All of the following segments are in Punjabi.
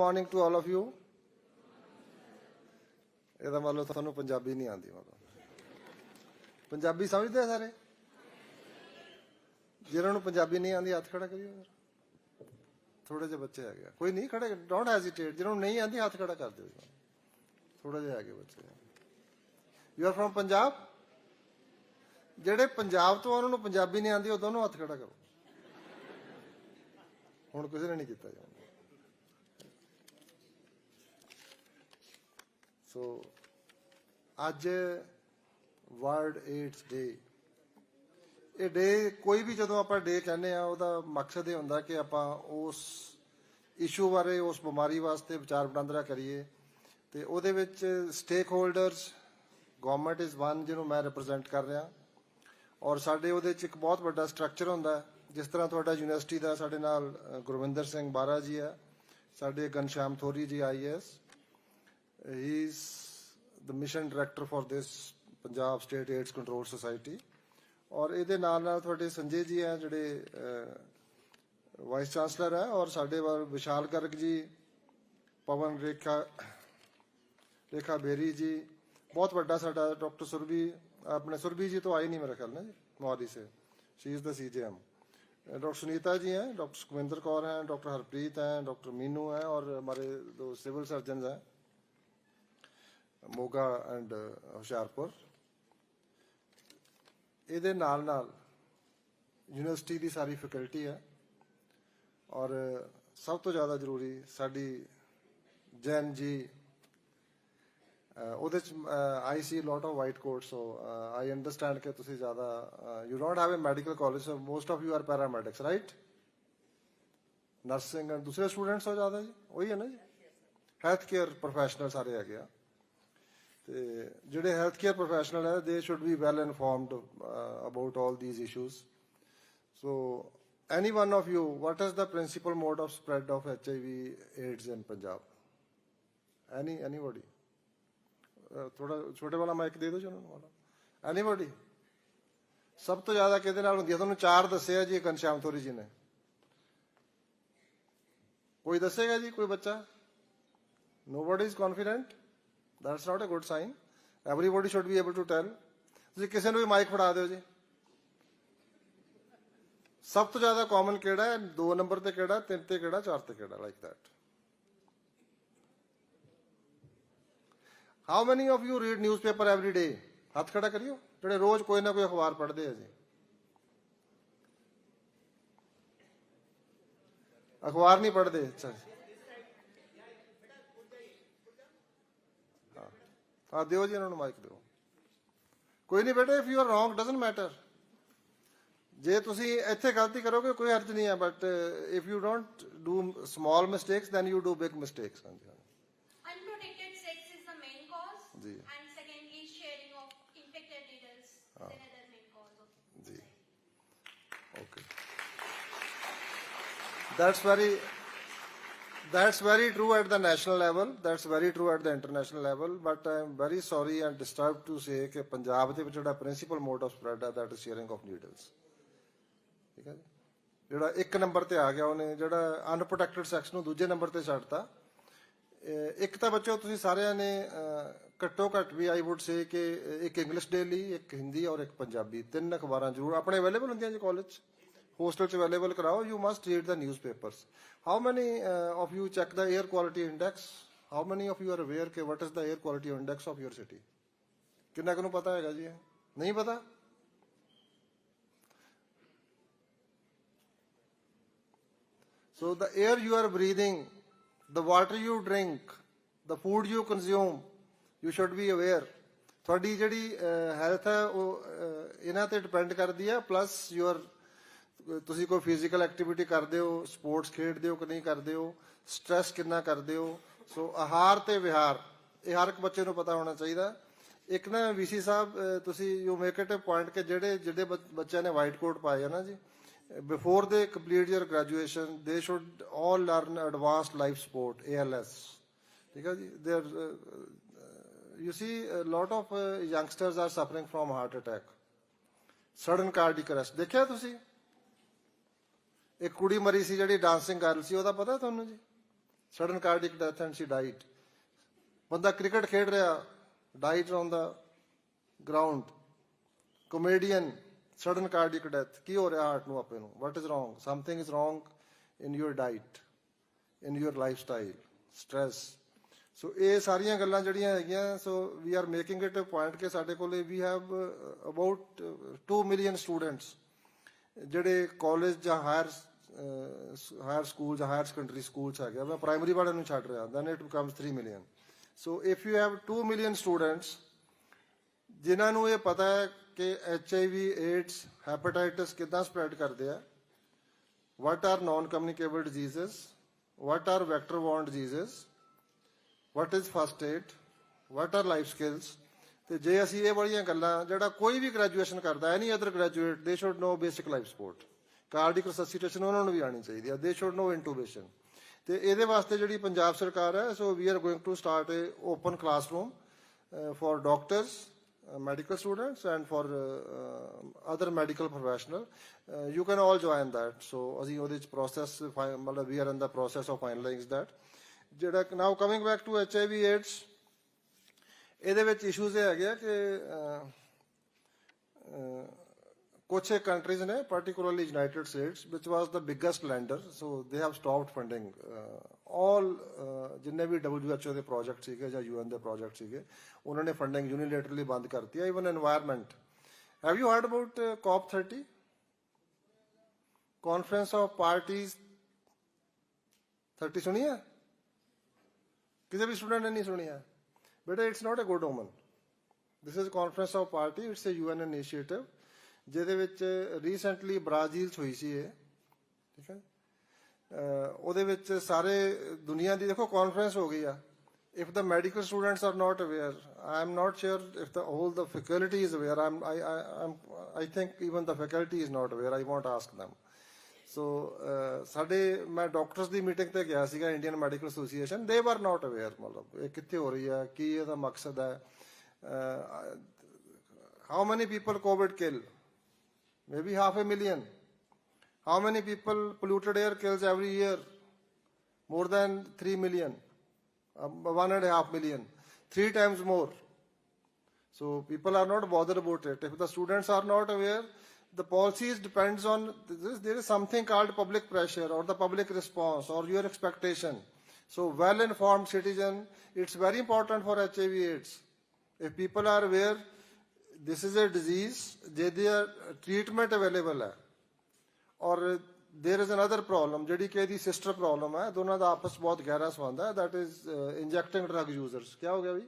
Morning to all of you ਇਹਦਾ ਮਤਲਬ ਤੁਹਾਨੂੰ ਪੰਜਾਬੀ ਨਹੀਂ ਆਉਂਦੀ ਮਤਲਬ ਪੰਜਾਬੀ ਸਮਝਦੇ ਆ ਸਾਰੇ ਜਿਹਨਾਂ ਨੂੰ ਪੰਜਾਬੀ ਨਹੀਂ ਆਉਂਦੀ ਹੱਥ ਖੜਾ ਕਰਿਓ ਯਾਰ ਥੋੜੇ ਜਿਹੇ ਬੱਚੇ ਆ ਗਿਆ ਕੋਈ ਨਹੀਂ ਖੜੇ ਡੋਨਟ ਹੈਜ਼ਿਟੇਟ ਜਿਹਨਾਂ ਨੂੰ ਨਹੀਂ ਆਉਂਦੀ ਹੱਥ ਖੜਾ ਕਰ ਦਿਓ ਥੋੜੇ ਜਿਹੇ ਗਏ ਬੱਚੇ ਯੂ ਆਰ ਫਰਮ ਪੰਜਾਬ ਜਿਹੜੇ ਪੰਜਾਬ ਤੋਂ ਉਹਨਾਂ ਨੂੰ ਪੰਜਾਬੀ ਨਹੀਂ ਆਉਂਦੀ ਉਹ ਦੋਨੋਂ ਹੱਥ ਖੜਾ ਕਰੋ ਹੁਣ ਕਿਸੇ ਨੇ ਨਹੀਂ ਕੀਤਾ ਜੀ ਸੋ ਅੱਜ ਵਰਲਡ ਏਡਸ ਡੇ ਇਹ ਡੇ ਕੋਈ ਵੀ ਜਦੋਂ ਆਪਾਂ ਡੇ ਕਹਿੰਦੇ ਆ ਉਹਦਾ ਮਕਸਦ ਇਹ ਹੁੰਦਾ ਕਿ ਆਪਾਂ ਉਸ ਇਸ਼ੂ ਬਾਰੇ ਉਸ ਬਿਮਾਰੀ ਵਾਸਤੇ ਵਿਚਾਰ ਵਟਾਂਦਰਾ ਕਰੀਏ ਤੇ ਉਹਦੇ ਵਿੱਚ stake holders government is one ਜਿਹਨੂੰ ਮੈਂ ਰਿਪਰੈਜ਼ੈਂਟ ਕਰ ਰਿਹਾ ਔਰ ਸਾਡੇ ਉਹਦੇ ਚ ਇੱਕ ਬਹੁਤ ਵੱਡਾ ਸਟਰਕਚਰ ਹੁੰਦਾ ਜਿਸ ਤਰ੍ਹਾਂ ਤੁਹਾਡਾ ਯੂਨੀਵਰਸਿਟੀ ਦਾ ਸਾਡੇ ਨਾਲ ਗੁਰਵਿੰਦਰ ਸਿੰਘ ਬਾਰਾ ਜੀ ਆ ਸਾਡੇ Ghanshyam Thori ji IAS He is the mission director for this Punjab State AIDS Control Society ਔਰ ਇਹਦੇ ਨਾਲ ਨਾਲ ਤੁਹਾਡੇ ਸੰਜੇ ਜੀ ਆ ਜਿਹੜੇ ਵਾਈਸ ਚਾਂਸਲਰ ਹੈ ਔਰ ਸਾਡੇ ਵੱਲ ਵਿਸ਼ਾਲ ਗਰਗ ਜੀ ਪਵਨ ਰੇਖਾ ਰੇਖਾ 베ਰੀ ਜੀ ਬਹੁਤ ਵੱਡਾ ਸਾਡਾ ਡਾਕਟਰ ਸੁਰਬੀ ਆਪਣੇ ਸੁਰਬੀ ਜੀ ਤੋਂ ਆਏ ਨਹੀਂ ਮੇਰਾ ਖਿਆਲ ਨਾਲ ਮੋਹਾਲੀ ਸੇ she is the CGM doctor Sunita ji हैं डॉक्टर सुखविंदर कौर हैं डॉक्टर हरप्रीत हैं डॉक्टर मीनू हैं और हमारे दो सिविल सर्जन हैं ਮੋਗਾ ਐਂਡ ਹੁਸ਼ਿਆਰਪੁਰ ਇਹਦੇ ਨਾਲ ਨਾਲ ਯੂਨੀਵਰਸਿਟੀ ਦੀ ਸਾਰੀ ਫੈਕਲਟੀ ਹੈ ਔਰ ਸਭ ਤੋਂ ਜ਼ਿਆਦਾ ਜ਼ਰੂਰੀ ਸਾਡੀ ਜੈਨ ਜੀ ਉਹਦੇ ਚ I see lot of white coat so I understand ਕਿ ਤੁਸੀਂ ਜ਼ਿਆਦਾ you don't have a medical college so most of you are paramedics right nursing and ਦੂਸਰੇ ਸਟੂਡੈਂਟਸ ਹੋ ਜ਼ਿਆਦਾ ਜੀ ਉਹੀ ਹੈ ਨਾ ਜੀ ਹੈਲਥ ਕੇਅਰ ਪ੍ਰੋਫੈਸ਼ਨਲ ਸਾਰੇ ਆ ਆ ਤੇ ਜਿਹੜੇ ਹੈਲਥ ਕੇਅਰ ਪ੍ਰੋਫੈਸ਼ਨਲ ਹੈ they should be well informed about all these issues so any one of you what is the principal mode of spread of H I V AIDS in Punjab any anybody ਥੋੜਾ ਛੋਟੇ ਵਾਲਾ ਮਾਈਕ ਦੇ ਦਿਓ ਜੀ ਉਹਨਾਂ ਨੂੰ ਵਾਲਾ ਐਨੀਬਾਡੀ ਸਭ ਤੋਂ ਜ਼ਿਆਦਾ ਕਿਹਦੇ ਨਾਲ ਹੁੰਦੀ ਹੈ ਤੁਹਾਨੂੰ ਚਾਰ ਦੱਸਿਆ ਜੀ ਘਨਸ਼ਾਮ ਥੋਰੀ ਜੀ ਨੇ ਕੋਈ ਦੱਸੇਗਾ ਜੀ ਕੋਈ ਬੱਚਾ nobody is confident that's not a good sign everybody should be able to tell ਤੁਸੀਂ ਕਿਸੇ ਨੂੰ ਵੀ ਮਾਈਕ ਫੜਾ ਦਿਓ ਜੀ ਸਭ ਤੋਂ ਜ਼ਿਆਦਾ ਕਾਮਨ ਕਿਹੜਾ ਹੈ 2 ਨੰਬਰ ਤੇ ਕਿਹੜਾ 3 ਤੇ ਕਿਹੜਾ 4 ਤੇ ਕਿਹੜਾ like that how many of you read newspaper every day ਹੱਥ ਖੜਾ ਕਰਿਓ ਜਿਹੜੇ ਰੋਜ਼ ਕੋਈ ਨਾ ਕੋਈ ਅਖਬਾਰ ਪੜ੍ਹਦੇ ਆ ਜੀ ਅਖਬਾਰ ਨਹੀਂ ਪੜ੍ਹਦੇ ਅੱਛਾ ਆ ਦਿਓ ਜੀ ਇਹਨਾਂ ਨੂੰ ਮਾਈਕ ਦਿਓ ਕੋਈ ਨਹੀਂ ਬੇਟਾ if you are wrong doesn't matter ਜੇ ਤੁਸੀਂ ਇੱਥੇ ਗਲਤੀ ਕਰੋਗੇ ਕੋਈ ਹਰਜ ਨਹੀਂ ਹੈ but if you don't do small mistakes then you do big mistakes ਹਾਂਜੀ unprotected sex is the main cause ਜੀ and secondly sharing of infected needles is another main cause ਜੀ okay that's very That's very true at the national level. That's very true at the international level. But I'm very sorry and disturbed to say ਕਿ ਪੰਜਾਬ ਦੇ ਵਿੱਚ ਜਿਹੜਾ ਪ੍ਰਿੰਸੀਪਲ ਮੋਡ ਆਫ ਸਪਰੈਡ ਹੈ that is sharing of needles. ਠੀਕ ਹੈ ਜਿਹੜਾ ਇੱਕ ਨੰਬਰ ਤੇ ਆ ਗਿਆ ਉਹਨੇ ਜਿਹੜਾ ਅਨਪ੍ਰੋਟੈਕਟਡ ਸੈਕਸ ਨੂੰ ਦੂਜੇ ਨੰਬਰ ਤੇ ਛੱਡਤਾ ਇੱਕ ਤਾਂ ਬੱਚੋ ਤੁਸੀਂ ਸਾਰਿਆਂ ਨੇ ਘੱਟੋ ਘੱਟ ਵੀ ਆਈ ਊਡ ਸੇ ਕਿ ਇੱਕ ਇੰਗਲਿਸ਼ ਡੇਲੀ ਇੱਕ ਹਿੰਦੀ ਔਰ ਇੱਕ ਪੰਜਾਬੀ ਤਿੰਨ ਅਖਬਾਰਾਂ ਜ਼ਰੂਰ ਆਪਣੇ ਅਵੇਲੇਬਲ ਹੁੰਦੀਆਂ ਜੀ ਕਾਲਜ postal ਚ ਅਵੇਲੇਬਲ ਕਰਾਓ you must read the newspapers how many of you check the air quality index how many of you are aware ਕਿ what is the air quality index of your city ਕਿੰਨਾ ਕੁ ਨੂੰ ਪਤਾ ਹੈਗਾ ਜੀ ਨਹੀਂ ਪਤਾ So the air you are breathing, the water you drink, the food you consume, you should be aware. ਤੁਹਾਡੀ ਜਿਹੜੀ ਹੈਲਥ ਹੈ ਉਹ ਇਹਨਾਂ ਤੇ ਡਿਪੈਂਡ ਕਰਦੀ ਹੈ ਪਲੱਸ ਯੂਅਰ ਤੁਸੀਂ ਕੋਈ ਫਿਜ਼ੀਕਲ ਐਕਟੀਵਿਟੀ ਕਰਦੇ ਹੋ ਸਪੋਰਟਸ ਖੇਡਦੇ ਹੋ ਕਿ ਨਹੀਂ ਕਰਦੇ ਹੋ ਸਟ्रेस ਕਿੰਨਾ ਕਰਦੇ ਹੋ ਸੋ ਆਹਾਰ ਤੇ ਵਿਹਾਰ ਇਹ ਹਰ ਇੱਕ ਬੱਚੇ ਨੂੰ ਪਤਾ ਹੋਣਾ ਚਾਹੀਦਾ ਇੱਕ ਨਾ ਵੀਸੀ ਸਾਹਿਬ ਤੁਸੀਂ you make it a point ਕਿ ਜਿਹੜੇ ਜਿਹੜੇ ਬੱਚਿਆਂ ਨੇ ਵਾਈਟ ਕੋਟ ਪਾਏ ਹੈ ਨਾ ਜੀ before they complete your graduation they should all learn advanced life support ਐਸ ਠੀਕ ਹੈ ਜੀ they you see lot of youngsters are suffering from heart attack sudden cardiac arrest ਦੇਖਿਆ ਤੁਸੀਂ ਇੱਕ ਕੁੜੀ ਮਰੀ ਸੀ ਜਿਹੜੀ ਡਾਂਸਿੰਗ ਗਰਲ ਸੀ ਉਹਦਾ ਪਤਾ ਤੁਹਾਨੂੰ ਜੀ sudden cardiac death and see died ਬੰਦਾ ਕ੍ਰਿਕਟ ਖੇਡ ਰਿਹਾ died on the ground comedian sudden cardiac death ਕੀ ਹੋ ਰਿਹਾ ਹਾਰਟ ਨੂੰ ਆਪੇ ਨੂੰ what is wrong something is wrong in your diet in your lifestyle stress so ਇਹ ਸਾਰੀਆਂ ਗੱਲਾਂ ਜਿਹੜੀਆਂ ਹੈਗੀਆਂ so we are making it a point ਕਿ ਸਾਡੇ ਕੋਲੇ we have about 2 million students ਜਿਹੜੇ ਕਾਲਜ ਜਾਂ higher hire higher schools, higher secondary ਆ ਗਿਆ ਮੈਂ ਪ੍ਰਾਇਮਰੀ ਵਾਲਿਆਂ ਨੂੰ ਛੱਡ ਰਿਹਾ then it becomes 3 million so if you have 2 million students ਜਿਨ੍ਹਾਂ ਨੂੰ ਇਹ ਪਤਾ ਹੈ ਕਿ H I V AIDS hepatitis ਕਿਦਾਂ ਸਪਰੈਡ ਕਰਦੇ ਆ what are non communicable diseases what are vector borne diseases what is first aid what are life skills ਤੇ ਜੇ ਅਸੀਂ ਇਹ ਵਾਲੀਆਂ ਗੱਲਾਂ ਜਿਹੜਾ ਕੋਈ ਵੀ ਗ੍ਰੈਜੂਏਸ਼ਨ ਕਰਦਾ any other graduate they should know basic life support cardiac resuscitation ਉਹਨਾਂ ਨੂੰ ਵੀ ਆਣੀ ਚਾਹੀਦੀ ਹੈ ਦੇ ਸ਼ੁੱਡ ਨੋ ਇੰਟੂਬੇਸ਼ਨ ਤੇ ਇਹਦੇ ਵਾਸਤੇ ਜਿਹੜੀ ਪੰਜਾਬ ਸਰਕਾਰ ਹੈ so we are going to start a open classroom for doctors medical students and for other medical professional you can all join all so ਅਸੀਂ ਉਹਦੇ ਚ ਪ੍ਰੋਸੈਸ ਮਤਲਬ we are in the process of finalize that ਜਿਹੜਾ now coming back to H I V AIDS ਇਹਦੇ ਵਿੱਚ ਇਸ਼ੂਜ਼ ਇਹ ਹੈਗੇ ਆ ਕਿ Kochi countries ne, particularly United States, which was the biggest lender, so they have stopped funding. All ਜਿੰਨੇ ਵੀ WHO ਦੇ ਪ੍ਰੋਜੈਕਟ ਸੀਗੇ ਜਾਂ UN ਦੇ ਪ੍ਰੋਜੈਕਟ ਸੀਗੇ ਉਹਨਾਂ ਨੇ ਫੰਡਿੰਗ ਯੂਨੀਲੇਟਰਲੀ ਬੰਦ ਕਰਤੀ ਹੈ even environment have you heard about COP 30 conference of parties thirty सुनी है किसी भी स्टूडेंट ने नहीं सुनी है बेटा it's not a good omen this is conference of party it's a UN initiative ਜਿਹਦੇ ਵਿੱਚ ਰੀਸੈਂਟਲੀ ਬ੍ਰਾਜ਼ੀਲ 'ਚ ਹੋਈ ਸੀ ਇਹ ਠੀਕ ਹੈ ਉਹਦੇ ਵਿੱਚ ਸਾਰੇ ਦੁਨੀਆ ਦੀ ਦੇਖੋ ਕਾਨਫਰੰਸ ਹੋ ਗਈ ਆ if the medical students are not aware um not sure if the the the faculty is aware um I um I think even the faculty is not aware not won't ask won't ask them ਸਾਡੇ ਮੈਂ ਡਾਕਟਰਸ ਦੀ ਮੀਟਿੰਗ ਤੇ ਗਿਆ ਸੀਗਾ ਇੰਡੀਅਨ ਮੈਡੀਕਲ ਐਸੋਸੀਏਸ਼ਨ ਦੇ ਵਰ ਨਾਟ ਅਵੇਅਰ ਮਤਲਬ ਇਹ ਕਿੱਥੇ ਹੋ ਰਹੀ ਹੈ ਕੀ ਇਹਦਾ ਮਕਸਦ ਹੈ how many people COVID kill maybe half a million. How many people polluted air kills every year? More than 3 million, um, one and a half million, three times more. So people are not bothered about it. If the students are not aware, the policies depends on this, there is something called public pressure or the public response or your expectation. So well-informed citizen, it's very important for HIV AIDS. If people are aware, this is a disease ਜਿਹਦੇ ਟ੍ਰੀਟਮੈਂਟ ਅਵੇਲੇਬਲ ਹੈ ਔਰ देयर इज ਅਨਦਰ ਪ੍ਰੋਬਲਮ ਜਿਹੜੀ ਕਿ ਇਹਦੀ ਸਿਸਟਰ ਪ੍ਰੋਬਲਮ ਹੈ ਦੋਨਾਂ ਦਾ ਆਪਸ ਬਹੁਤ ਗਹਿਰਾ ਸੰਬੰਧ ਹੈ that is injecting drug users ਕੀ ਹੋ ਗਿਆ ਵੀ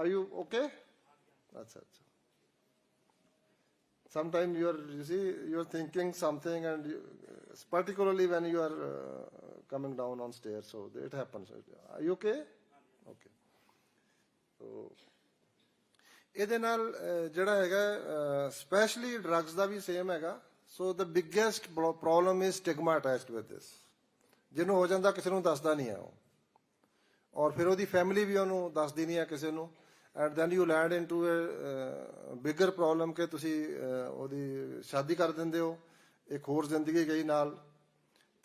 ਆਰ ਯੂ ਓਕੇ ਅੱਛਾ ਅੱਛਾ sometime you are you see you are thinking something and you, particularly when you are uh, coming down on stairs so it happens are you okay okay so ਇਹਦੇ ਨਾਲ ਜਿਹੜਾ ਹੈਗਾ ਸਪੈਸ਼ਲੀ ਡਰੱਗਸ ਦਾ ਵੀ ਸੇਮ ਹੈਗਾ so the biggest problem is stigma attached with this ਜਿਹਨੂੰ ਹੋ ਜਾਂਦਾ ਕਿਸੇ ਨੂੰ ਦੱਸਦਾ ਨਹੀਂ ਆ ਉਹ ਔਰ ਫਿਰ ਉਹਦੀ ਫੈਮਿਲੀ ਵੀ ਉਹਨੂੰ ਦੱਸਦੀ ਨਹੀਂ ਆ ਕਿਸੇ ਨੂੰ and then you land into a bigger problem ਕਿ ਤੁਸੀਂ ਉਹਦੀ ਸ਼ਾਦੀ ਕਰ ਦਿੰਦੇ ਹੋ ਇੱਕ ਹੋਰ ਜ਼ਿੰਦਗੀ ਗਈ ਨਾਲ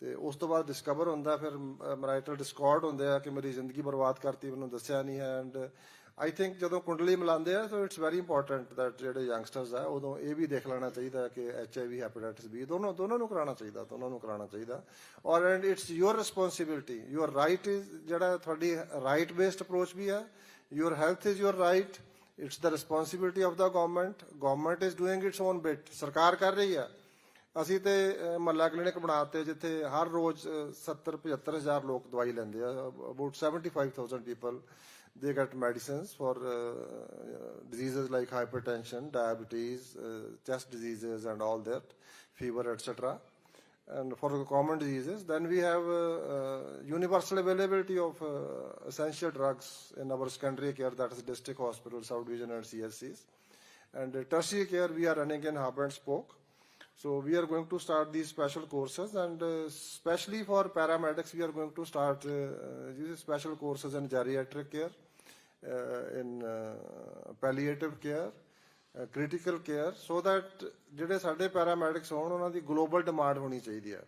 ਤੇ ਉਸ ਤੋਂ ਬਾਅਦ ਡਿਸਕਵਰ ਹੁੰਦਾ ਫਿਰ ਮੈਰਿਟਲ ਡਿਸਕਾਰਡ ਹੁੰਦੇ ਆ ਕਿ ਮੇਰੀ ਜ਼ਿੰਦਗੀ ਬਰਬਾਦ ਕਰਤੀ ਮੈਨੂੰ ਦੱਸਿਆ ਨਹੀਂ ਐਂਡ ਆਈ ਥਿੰਕ ਜਦੋਂ ਕੁੰਡਲੀ ਮਿਲਾਉਂਦੇ ਆ so it's very important that ਜਿਹੜੇ ਯੰਗਸਟਰਸ ਆ ਉਦੋਂ ਇਹ ਵੀ ਦੇਖ ਲੈਣਾ ਚਾਹੀਦਾ ਕਿ H I V hepatitis B ਦੋਨੋਂ ਦੋਨੋਂ ਨੂੰ ਕਰਾਉਣਾ ਚਾਹੀਦਾ ਦੋਨੋਂ ਨੂੰ ਕਰਾਉਣਾ ਚਾਹੀਦਾ ਔਰ and it's your responsibility your right is ਜਿਹੜਾ ਤੁਹਾਡੀ ਰਾਈਟ ਬੇਸਡ ਅਪਰੋਚ ਵੀ ਆ your health is your right it's the responsibility of the government government is doing its own bit ਸਰਕਾਰ ਕਰ ਰਹੀ ਆ ਅਸੀਂ ਤੇ ਮਹੱਲਾ ਕਲੀਨਿਕ ਬਣਾਤੇ ਜਿੱਥੇ ਹਰ ਰੋਜ਼ 70 75000 ਲੋਕ ਦਵਾਈ ਲੈਂਦੇ ਆ about 75000 people they get medicines for uh, diseases like hypertension, diabetes, uh, chest diseases and all that, fever, etc. And for common diseases, then we have uh, uh universal availability of uh, essential drugs in our secondary care, that is district hospitals, subdivision and CSCs. And uh, tertiary care, we are running in hub and spoke. So we are going to start these special courses and uh, especially for paramedics, we are going to start uh, these special courses in geriatric care, in palliative care critical care so that ਜਿਹੜੇ ਸਾਡੇ ਪੈਰਾਮੈਡਿਕਸ ਹੋਣ ਉਹਨਾਂ ਦੀ ਗਲੋਬਲ ਡਿਮਾਂਡ ਹੋਣੀ ਚਾਹੀਦੀ ਹੈ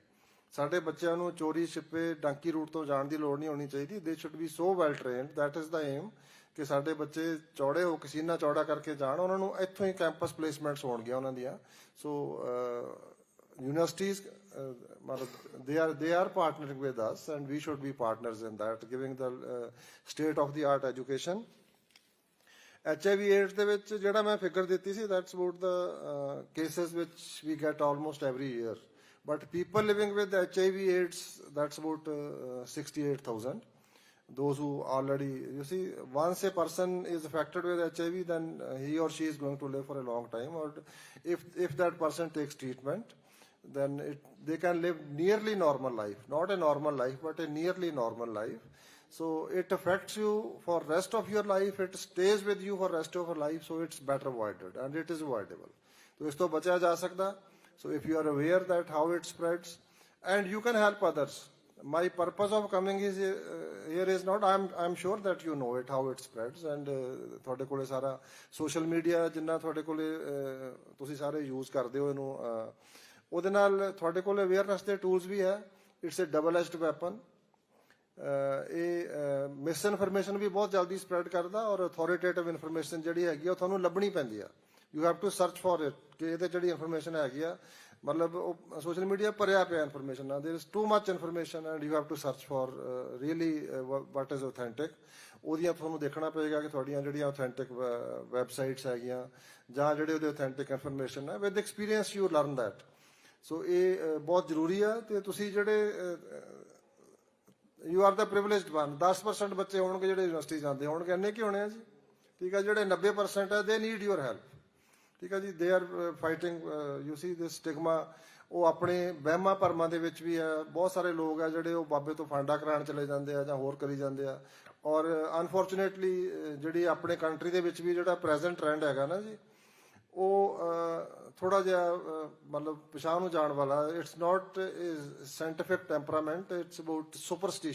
ਸਾਡੇ ਬੱਚਿਆਂ ਨੂੰ ਚੋਰੀ ਛਿਪੇ ਡਾਂਕੀ ਰੂਟ ਤੋਂ ਜਾਣ ਦੀ ਲੋੜ ਨਹੀਂ ਹੋਣੀ ਚਾਹੀਦੀ they should be so well trained that is the aim ਕਿ ਸਾਡੇ ਬੱਚੇ ਚੌੜੇ ਹੋ ਕਸੀਨਾ ਚੌੜਾ ਕਰਕੇ ਜਾਣ ਉਹਨਾਂ ਨੂੰ ਇੱਥੋਂ ਹੀ ਕੈਂਪਸ ਪਲੇਸਮੈਂਟਸ ਹੋਣਗੀਆਂ ਉਹਨਾਂ ਦੀਆਂ so universities uh, Uh, they are they are partnering with us, and we should be partners in that, giving the uh, state of the art education. HIV/AIDS, ਦੇ ਵਿੱਚ ਜਿਹੜਾ ਮੈਂ ਫਿਗਰ ਦਿੱਤੀ ਸੀ that's about the cases which we get almost every year but people living with HIV 68000 those who already you see once a person is affected with hiv then he or she is going to live for a long time or if if that person takes treatment then it, they can live nearly normal life. Not a normal life, but a nearly normal life. So it affects you for rest of your life. It stays with you for rest of your life. So it's better avoided and it is avoidable. तो to बचाया ja sakta. So if you are aware that how it spreads, and you can help others. my purpose of coming is uh, here is not i'm i'm sure that you know it how it spreads and ਤੁਹਾਡੇ ਕੋਲੇ ਸਾਰਾ social media ਜਿੰਨਾ ਤੁਹਾਡੇ ਕੋਲੇ ਤੁਸੀਂ ਸਾਰੇ ਯੂਜ਼ ਕਰਦੇ ਹੋ ਇਹਨੂੰ ਉਹਦੇ ਨਾਲ ਤੁਹਾਡੇ ਕੋਲ ਅਵੇਅਰਨੈਸ ਦੇ ਟੂਲਸ ਵੀ ਹੈ it's a double edged weapon ਇਹ ਮਿਸ ਇਨਫੋਰਮੇਸ਼ਨ ਵੀ ਬਹੁਤ ਜਲਦੀ ਸਪਰੈਡ ਕਰਦਾ ਔਰ ਅਥਾਰਟੇਟਿਵ ਇਨਫੋਰਮੇਸ਼ਨ ਜਿਹੜੀ ਹੈਗੀ ਉਹ ਤੁਹਾਨੂੰ ਲੱਭਣੀ ਪੈਂਦੀ ਆ you have to search for it ਕਿ ਇਹਦੇ ਜਿਹੜੀ ਇਨਫੋਰਮੇਸ਼ਨ ਹੈਗੀ ਆ ਮਤਲਬ ਉਹ ਸੋਸ਼ਲ ਮੀਡੀਆ ਭਰਿਆ ਪਿਆ ਇਨਫੋਰਮੇਸ਼ਨ ਨਾਲ there is too much information and you have to search for really what is authentic ਉਹਦੀਆਂ ਤੁਹਾਨੂੰ ਦੇਖਣਾ ਪਏਗਾ ਕਿ ਤੁਹਾਡੀਆਂ ਜਿਹੜੀਆਂ ਆਥੈਂਟਿਕ ਵੈਬਸਾਈਟਸ ਹੈਗੀਆਂ ਜਾਂ ਜਿਹੜੇ ਉਹਦੇ ਆਥੈਂਟਿਕ ਇਨਫੋਰਮੇਸ਼ਨ ਹੈ with experience you learn that so ਇਹ ਬਹੁਤ ਜ਼ਰੂਰੀ ਆ ਤੇ ਤੁਸੀਂ ਜਿਹੜੇ you are the privileged one 10% ਬੱਚੇ ਹੋਣਗੇ ਜਿਹੜੇ ਯੂਨੀਵਰਸਿਟੀ ਜਾਂਦੇ ਹੋਣਗੇ ਇੰਨੇ ਕੀ ਹੋਣੇ ਆ ਜੀ ਠੀਕ ਆ ਜਿਹੜੇ 90% ਆ ਦੇ ਨੀਡ ਯੂਰ ਹੈਲਪ ਠੀਕ ਆ ਜੀ they are fighting you see this stigma ਉਹ ਆਪਣੇ ਵਹਿਮਾਂ ਪਰਮਾਂ ਦੇ ਵਿੱਚ ਵੀ ਆ ਬਹੁਤ ਸਾਰੇ ਲੋਕ ਆ ਜਿਹੜੇ ਉਹ ਬਾਬੇ ਤੋਂ ਫਾਂਡਾ ਕਰਾਣ ਚਲੇ ਜਾਂਦੇ ਆ ਜਾਂ ਹੋਰ ਕਰੀ ਜਾਂਦੇ ਆ ਔਰ ਅਨਫੋਰਚੂਨੇਟਲੀ ਜਿਹੜੀ ਆਪਣੇ ਕੰਟਰੀ ਦੇ ਵਿੱਚ ਵੀ ਜਿਹੜਾ ਪ੍ਰੈਜ਼ੈਂਟ ਟ੍ਰੈਂਡ ਹੈਗਾ ਨਾ ਜੀ ਉਹ ਥੋੜਾ ਜਿਹਾ ਮਤਲਬ ਪਛਾਣ ਨੂੰ ਜਾਣ ਵਾਲਾ it's not is temperament it's about ਸੁਪਰਸਟੀਸ਼ਨ